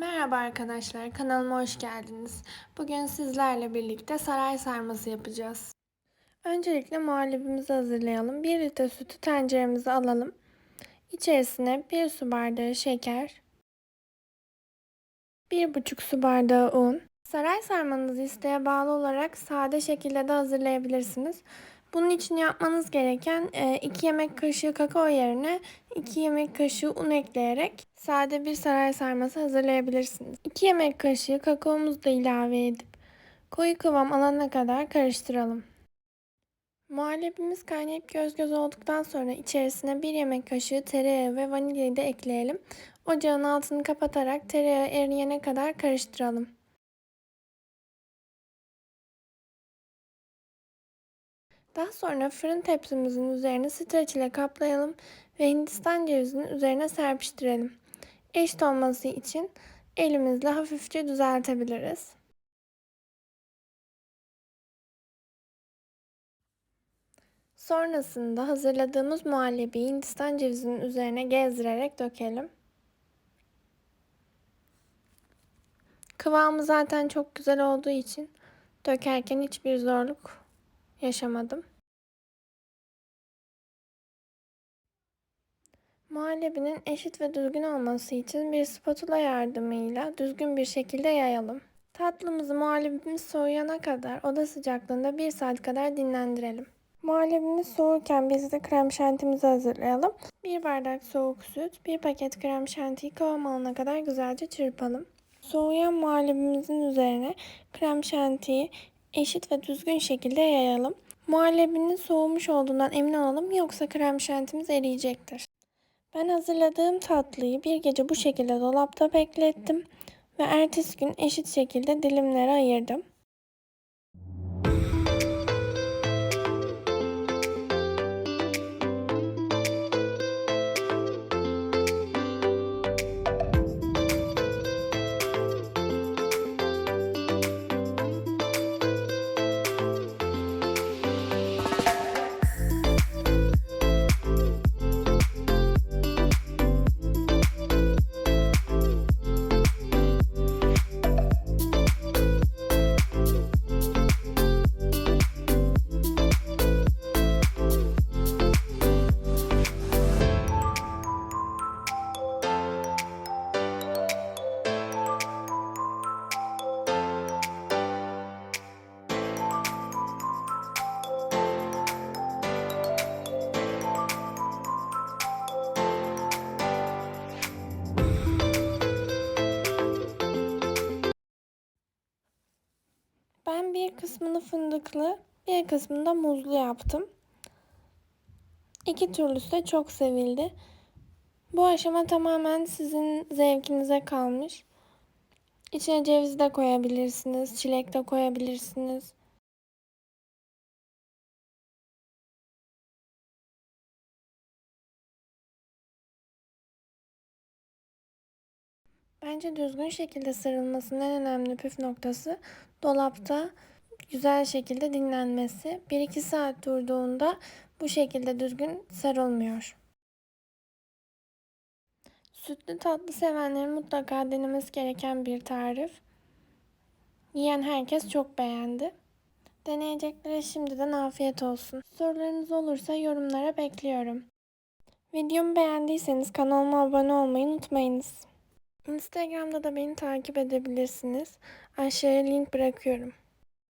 Merhaba arkadaşlar, kanalıma hoş geldiniz. Bugün sizlerle birlikte saray sarması yapacağız. Öncelikle muhallebimizi hazırlayalım. 1 litre sütü tenceremize alalım. İçerisine 1 su bardağı şeker, 1,5 su bardağı un. Saray sarmanızı isteğe bağlı olarak sade şekilde de hazırlayabilirsiniz. Bunun için yapmanız gereken 2 yemek kaşığı kakao yerine 2 yemek kaşığı un ekleyerek sade bir saray sarması hazırlayabilirsiniz. 2 yemek kaşığı kakaomuzu da ilave edip koyu kıvam alana kadar karıştıralım. Muhallebimiz kaynayıp göz göz olduktan sonra içerisine 1 yemek kaşığı tereyağı ve vanilyayı da ekleyelim. Ocağın altını kapatarak tereyağı eriyene kadar karıştıralım. Daha sonra fırın tepsimizin üzerine streç ile kaplayalım ve hindistan cevizinin üzerine serpiştirelim. Eşit olması için elimizle hafifçe düzeltebiliriz. Sonrasında hazırladığımız muhallebiyi hindistan cevizinin üzerine gezdirerek dökelim. Kıvamı zaten çok güzel olduğu için dökerken hiçbir zorluk yaşamadım. Muhallebinin eşit ve düzgün olması için bir spatula yardımıyla düzgün bir şekilde yayalım. Tatlımızı muhallebimiz soğuyana kadar oda sıcaklığında 1 saat kadar dinlendirelim. Muhallebimiz soğurken biz de krem şantimizi hazırlayalım. 1 bardak soğuk süt, 1 paket krem şantiyi kıvam alana kadar güzelce çırpalım. Soğuyan muhallebimizin üzerine krem şantiyi eşit ve düzgün şekilde yayalım. Muhallebinin soğumuş olduğundan emin olalım yoksa krem şantimiz eriyecektir. Ben hazırladığım tatlıyı bir gece bu şekilde dolapta beklettim ve ertesi gün eşit şekilde dilimlere ayırdım. Ben bir kısmını fındıklı, bir kısmını da muzlu yaptım. İki türlüsü de çok sevildi. Bu aşama tamamen sizin zevkinize kalmış. İçine ceviz de koyabilirsiniz, çilek de koyabilirsiniz. Bence düzgün şekilde sarılmasının en önemli püf noktası dolapta güzel şekilde dinlenmesi. 1-2 saat durduğunda bu şekilde düzgün sarılmıyor. Sütlü tatlı sevenlerin mutlaka denemesi gereken bir tarif. Yiyen herkes çok beğendi. Deneyeceklere şimdiden afiyet olsun. Sorularınız olursa yorumlara bekliyorum. Videomu beğendiyseniz kanalıma abone olmayı unutmayınız. Instagram'da da beni takip edebilirsiniz. Aşağıya link bırakıyorum.